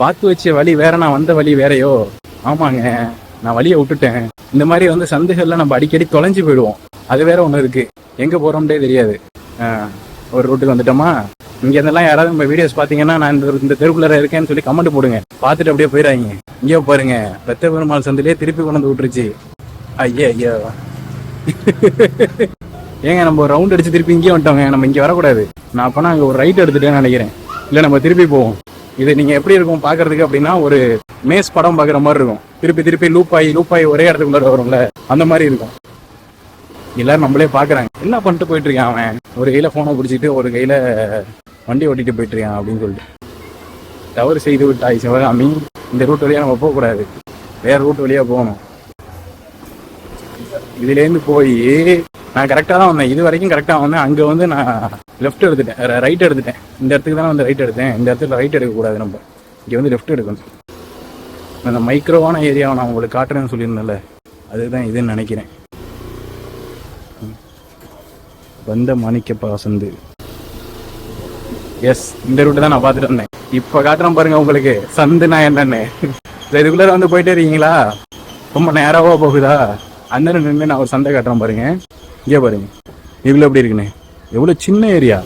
பார்த்து வச்ச வழி வேற நான் வந்த வழி வேறையோ? ஆமாங்க நான் வழியை விட்டுட்டேன். இந்த மாதிரி வந்து சந்தைகள்ல நம்ம அடிக்கடி தொலைஞ்சு போயிடுவோம். அது வேற ஒன்று இருக்கு. எங்க போகிறோம்னே தெரியாது. ஆ, ஒரு ரூட்டுக்கு வந்துட்டோமா? இங்க இருந்தெல்லாம் யாராவது நம்ம வீடியோஸ் பாத்தீங்கன்னா நான் இந்த இந்த தெருக்குள்ள இருக்கேன்னு சொல்லி கமெண்ட் போடுங்க. பார்த்துட்டு அப்படியே போயிடாங்க இங்கே பாருங்க பெத்த பெருமாள் சந்திலே திருப்பி கொண்டு வந்து விட்டுருச்சு. ஐயா ஐயா ஏங்க நம்ம ஒரு ரவுண்ட் அடிச்சு திருப்பி இங்கே வந்துட்டோங்க. நம்ம இங்கே வரக்கூடாது. நான் அப்போனா அங்கே ஒரு ரைட் எடுத்துட்டேன்னு நினைக்கிறேன். இல்லை நம்ம திருப்பி போவோம். இது நீங்கள் எப்படி இருக்கும் பார்க்கறதுக்கு அப்படின்னா ஒரு மேஸ் படம் பார்க்குற மாதிரி இருக்கும். திருப்பி திருப்பி லூப் ஆகி லூப் ஆகி ஒரே இடத்துக்குள்ள வரும்ல அந்த மாதிரி இருக்கும். எல்லாரும் நம்மளே பார்க்குறாங்க என்ன பண்ணிட்டு போயிட்டு இருக்கான் அவன்? ஒரு கையில் ஃபோனை பிடிச்சிட்டு ஒரு கையில் வண்டி ஓட்டிட்டு போயிட்டு இருக்கான் அப்படின்னு சொல்லிட்டு. தவறு செய்து விட்டாய் சிவகாமி. இந்த ரூட் வழியாக நம்ம போகக்கூடாது வேற ரூட் வழியாக போகணும். இதுலேருந்து போய் நான் கரெக்டாக தான் வந்தேன். இது வரைக்கும் கரெக்டாக வந்தேன். அங்கே வந்து நான் லெஃப்ட் எடுத்துட்டேன். ரைட் எடுத்துட்டேன். இந்த இடத்துக்கு தானே வந்து ரைட் எடுத்தேன். இந்த இடத்துல ரைட் எடுக்கக்கூடாது நம்ம. இங்கே வந்து லெஃப்ட் எடுக்கணும். அந்த மைக்ரோவான ஏரியாவை நான் உங்களுக்கு காட்டுறேன்னு சொல்லியிருந்தேன்ல. அதுதான் இதுன்னு நினைக்கிறேன். வந்த மாணிக்கப்பா சந்து எஸ் இந்த ரூட்டு தான் நான் பார்த்துட்டு வந்தேன். இப்போ காட்டுறேன் பாருங்க உங்களுக்கு. சந்துனா என்னன்னு. இதுக்குள்ளே வந்து போயிட்டே இருக்கீங்களா? ரொம்ப நேராவா போகுதா? அண்ணன் நின்று நான் ஒரு சந்தை காட்டுறேன் பாருங்க. இங்கே பாருங்க. இவ்வளோ எப்படி இருக்குண்ணே எவ்வளோ சின்ன ஏரியா